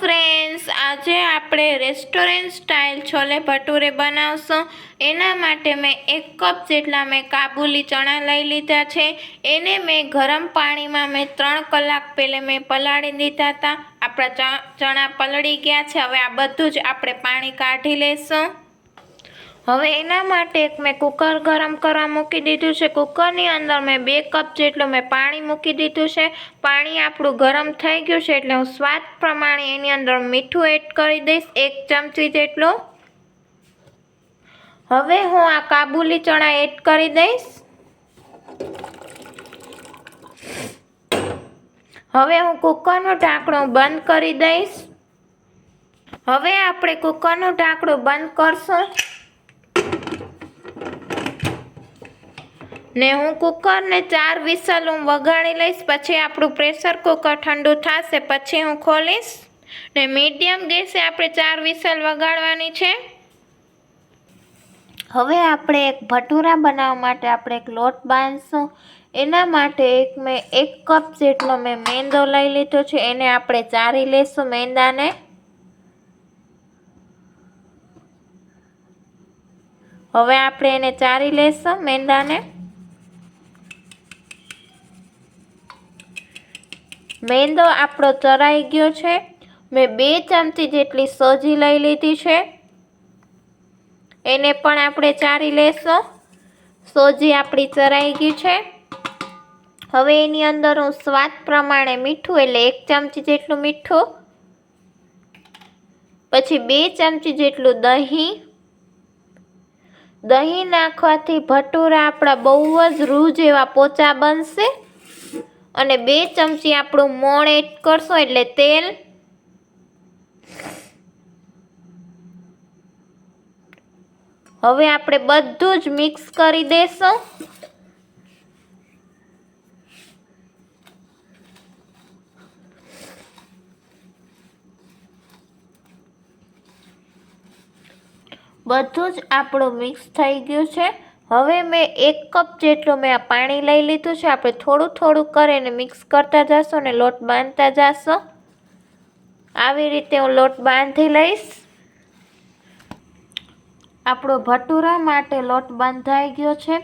Friends આજે આપણે restaurant style chole bhature બનાવશું. એના માટે મેં એક કપ જેટલા મેં કાબુલી ચણા લઈ લીધા છે. એને મેં ગરમ પાણીમાં મેં ત્રણ કલાક પહેલે મેં પલાળી દીધા હતા. આપણા ચણા પલળી ગયા છે. હવે આ બધું જ આપણે પાણી કાઢી લેશું. હવે એના માટે મેં કુકર ગરમ કરવા મૂકી દીધું છે. કુકરની અંદર મેં બે કપ જેટલું મેં પાણી મૂકી દીધું છે. પાણી આપણું ગરમ થઈ ગયું છે એટલે હું સ્વાદ પ્રમાણે એની અંદર મીઠું એડ કરી દઈશ, એક ચમચી જેટલું. હવે હું આ કાબુલી ચણા એડ કરી દઈશ. હવે હું કુકરનું ઢાંકણું બંધ કરી દઈશ. હવે આપણે કુકરનું ઢાંકણું બંધ કરશું. ને હું કુકરને ચાર વિસલ હું વગાડી લઈશ, પછી આપણું પ્રેશર કુકર ઠંડુ થશે, પછી હું ખોલીશ. ને મીડિયમ ગેસે આપણે ચાર વિસલ વગાડવાની છે. હવે આપણે એક ભટુરા બનાવવા માટે આપણે એક લોટ બાંધશું. એના માટે એક મેં એક કપ જેટલો મેં મેંદો લઈ લીધો છે, એને આપણે ચારી લઈશું મેંદાને. હવે આપણે એને ચારી લેશું મેંદાને. મેંદો આપણો ચરાઈ ગયો છે. મેં બે ચમચી જેટલી સોજી લઈ લીધી છે. એને પણ આપણે ચારી લેશું. સોજી આપણી ચરાઈ ગઈ છે. હવે એની અંદર હું સ્વાદ પ્રમાણે મીઠું, એટલે એક ચમચી જેટલું મીઠું, પછી બે ચમચી જેટલું દહીં. દહીં નાખવાથી ભટુરા આપણા બહુ જ રૂ જેવા પોચા બનશે. અને બે ચમચી આપણું મોણ એડ કરશો એટલે તેલ હવે આપણે બધું જ મિક્સ કરી દેશું. બધું જ આપણું મિક્સ થઈ ગયું છે. હવે મેં એક કપ જેટલું મેં આ પાણી લઈ લીધું છે. આપણે થોડું થોડું કરીને મિક્સ કરતા જશું અને લોટ બાંધતા જશું. આવી રીતે હું લોટ બાંધી લઈશ. આપણો ભટુરા માટે લોટ બંધાઈ ગયો છે.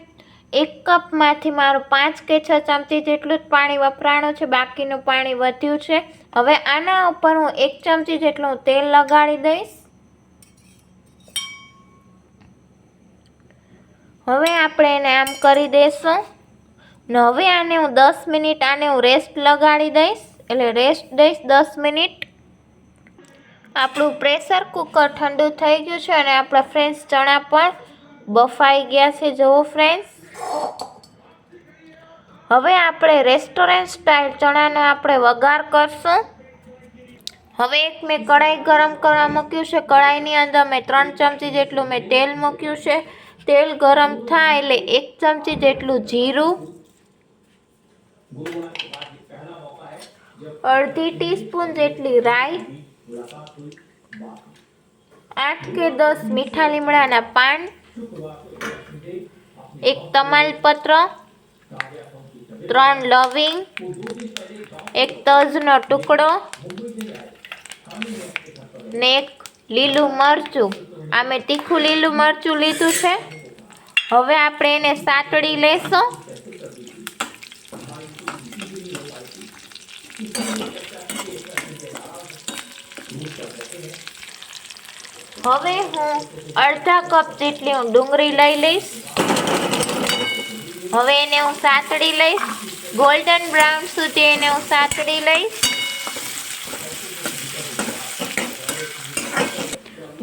એક કપમાંથી મારું પાંચ કે છ ચમચી જેટલું જ પાણી વપરાણું છે. બાકીનું પાણી વધ્યું છે. હવે આના ઉપર હું એક ચમચી જેટલું તેલ લગાડી દઈશ. હવે આપણે એને આમ કરી દઈશું હવે આને હું દસ મિનિટ આને હું રેસ્ટ લગાડી દઈશ. એટલે રેસ્ટ દઈશ દસ મિનિટ. આપણું પ્રેશર કુકર ઠંડુ થઈ ગયું છે અને આપણા ફ્રેન્ડ્સ ચણા પણ બફાઈ ગયા છે. જુઓ ફ્રેન્ડ્સ હવે આપણે રેસ્ટોરન્ટ સ્ટાઇલ ચણાનો આપણે વઘાર કરશું. હવે એક મેં કઢાઈ ગરમ કરવા મૂક્યું છે. કઢાઈની અંદર મેં ત્રણ ચમચી જેટલું મેં તેલ મૂક્યું છે. તેલ ગરમ થાય એટલે એક ચમચી જેટલું જીરું, અડધી ટીસ્પૂન જેટલી રાઈ, આઠ કે દસ મીઠા લીમડાના પાન, એક તમાલપત્ર, ત્રણ લવિંગ, એક તજનો ટુકડો ને એક લીલું મરચું. આ મેં તીખું લીલું મરચું લીધું છે. હવે આપણે એને સાતડી લેશું. હવે હું અડધા કપ જેટલી હું ડુંગળી લઈ લઈશ. હવે એને હું સાતડી લઈશ. ગોલ્ડન બ્રાઉન સુધી એને હું સાતડી લઈશ.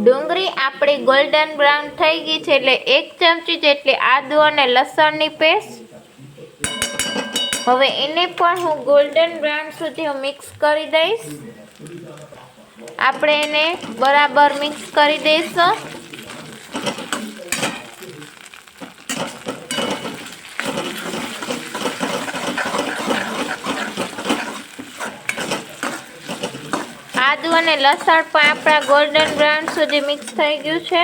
ડુંગળી આપણી ગોલ્ડન બ્રાઉન થઈ ગઈ છે એટલે એક ચમચી જેટલી આદુ અને લસણની પેસ્ટ હવે એને પણ હું ગોલ્ડન બ્રાઉન સુધી મિક્સ કરી દઈશ. આપણે એને બરાબર મિક્સ કરી દઈશું. મરચું અને લસણ પણ આપણા ગોલ્ડન બ્રાઉન સુધી મિક્સ થઈ ગયું છે.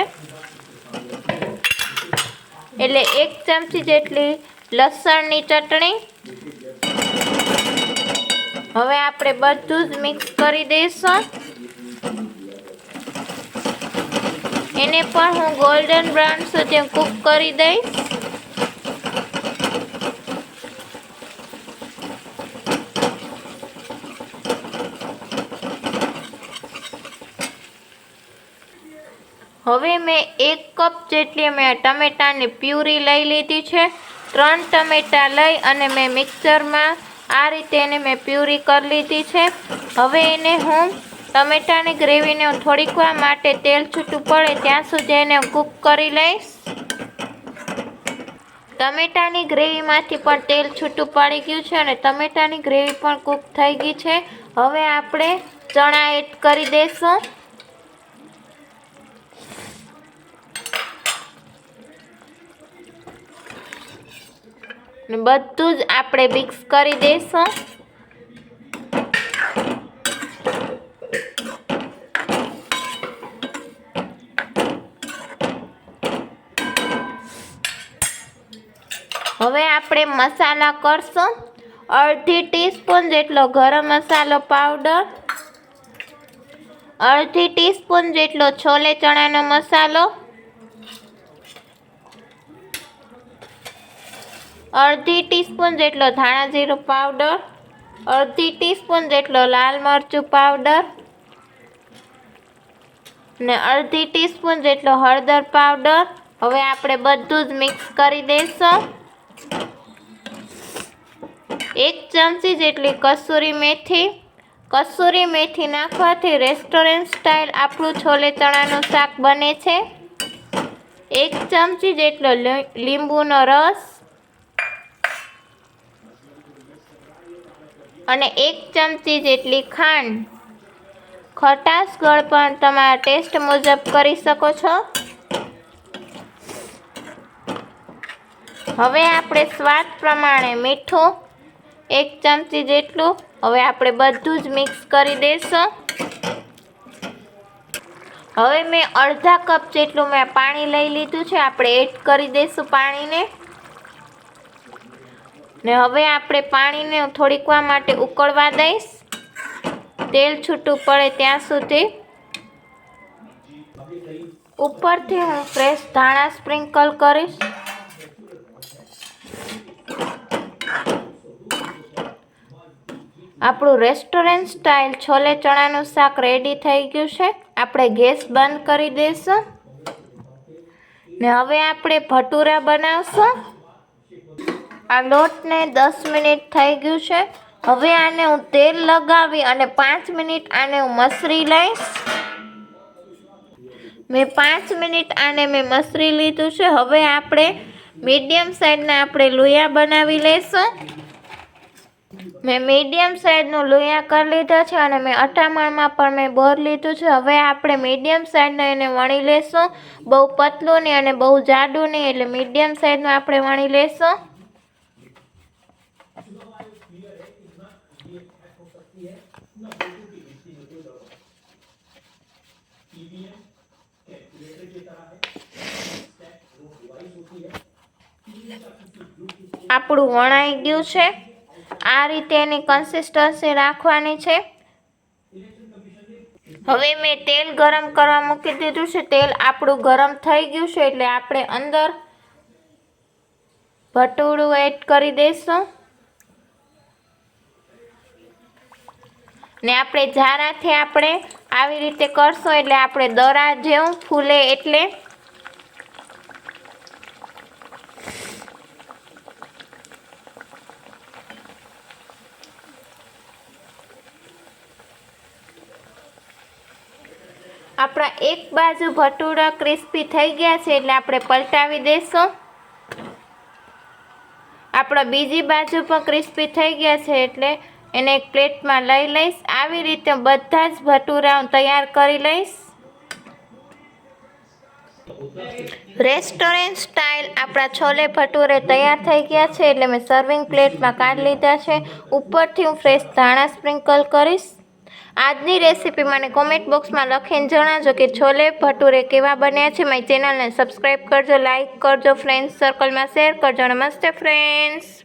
એટલે એક ચમચી જેટલી લસણની ચટણી. હવે આપણે બધું જ મિક્સ કરી દઈશું. એને પણ હું ગોલ્ડન બ્રાઉન સુધી કૂક કરી દઈશ. હવે મેં એક કપ જેટલી મેં ટમેટાની પ્યુરી લઈ લીધી છે, ત્રણ ટમેટા લઈ અને મેં મિક્સરમાં આ રીતે એને મેં પ્યુરી કરી લીધી છે. હવે એને હું ટમેટાની ગ્રેવીને હું થોડીક વાર માટે તેલ છૂટું પડે ત્યાં સુધી એને કૂક કરી લઈશ. ટમેટાની ગ્રેવીમાંથી પણ તેલ છૂટું પડી ગયું છે અને ટમેટાની ગ્રેવી પણ કૂક થઈ ગઈ છે. હવે આપણે ચણા એડ કરી દઈશું ને બધું જ આપણે મિક્સ કરી દઈશું. હવે આપણે મસાલા કરશું. અડધી ટીસ્પૂન જેટલો ગરમ મસાલો પાવડર અડધી ટીસ્પૂન જેટલો છોલે ચણાનો મસાલો અડધી ટીસ્પૂન જેટલો ધાણા જીરું પાવડર, અડધી ટીસ્પૂન જેટલો લાલ મરચું પાવડર ને અડધી ટીસ્પૂન જેટલો હળદર પાવડર. હવે આપણે બધું જ મિક્સ કરી દઈશું એક ચમચી જેટલી કસૂરી મેથી. કસૂરી મેથી નાખવાથી રેસ્ટોરન્ટ સ્ટાઇલ આપણું છોલે ચણાનું શાક બને છે. એક ચમચી જેટલો લીંબુનો રસ. અને એક ચમચી જેટલી ખાંડ. ખટાશ ગળ પણ તમારા ટેસ્ટ મુજબ કરી શકો છો. હવે આપણે સ્વાદ પ્રમાણે મીઠું એક ચમચી જેટલું. હવે આપણે બધું જ મિક્સ કરી દઈશું હવે મેં અડધા કપ જેટલું મેં પાણી લઈ લીધું છે. આપણે એડ કરી દઈશું પાણીને. ને હવે આપણે પાણીને થોડીક વાર માટે ઉકળવા દઈશ. તેલ છૂટું પડે ત્યાં સુધી. ઉપરથી હું ફ્રેશ ધાણા સ્પ્રિંકલ કરીશ. આપણું રેસ્ટોરન્ટ સ્ટાઇલ છોલે ચણાનું શાક રેડી થઈ ગયું છે. આપણે ગેસ બંધ કરી દઈશું. ને હવે આપણે ભટુરા બનાવશું. આ લોટને દસ મિનિટ થઈ ગયું છે. હવે આને હું તેલ લગાવી અને પાંચ મિનિટ આને હું મસરી લઈશ. મેં પાંચ મિનિટ આને મેં મસરી લીધું છે. હવે આપણે મીડિયમ સાઈઝના આપણે લોયા બનાવી લઈશું મેં મીડિયમ સાઈઝનું લોયા કરી લીધા છે અને મેં અઠામણમાં પણ મેં બોર લીધું છે. હવે આપણે મીડિયમ સાઈઝનું એને વણી લેશું. બહુ પતલું નહીં અને બહુ જાડું નહીં એટલે મીડિયમ સાઈઝનું આપણે વણી લેશું. આપણું વણાઈ ગયું છે. આ રીતે એની કન્સિસ્ટન્સી રાખવાની છે. હવે મેં તેલ ગરમ કરવા મૂકી દીધું છે. તેલ આપણું ગરમ થઈ ગયું છે એટલે આપણે અંદર ભટુડું એડ કરી દઈશું. ને આપણે જારાથી આપણે આવી રીતે કરશું એટલે આપણે દરા જેવું ફૂલે એટલે આપણા એક બાજુ ભટુરા ક્રિસ્પી થઈ ગયા છે એટલે આપણે પલટાવી દઈશું આપણા બીજી બાજુ પણ ક્રિસ્પી થઈ ગયા છે એટલે એને એક પ્લેટમાં લઈ લઈશ. આવી રીતે બધા જ ભટુરા હું તૈયાર કરી લઈશ. રેસ્ટોરન્ટ સ્ટાઇલ આપણા છોલે ભટુરે તૈયાર થઈ ગયા છે એટલે મેં સર્વિંગ પ્લેટમાં કાઢી લીધા છે. ઉપરથી હું ફ્રેશ ધાણા સ્પ્રિંકલ કરીશ. આજની રેસીપી મને કોમેન્ટ બોક્સમાં લખીને જણાવજો કે છોલે ભટુરે કેવા બન્યા છે. મારી ચેનલને સબસ્ક્રાઈબ કરજો લાઇક કરજો ફ્રેન્ડ્સ સર્કલમાં શેર કરજો. નમસ્તે ફ્રેન્ડ્સ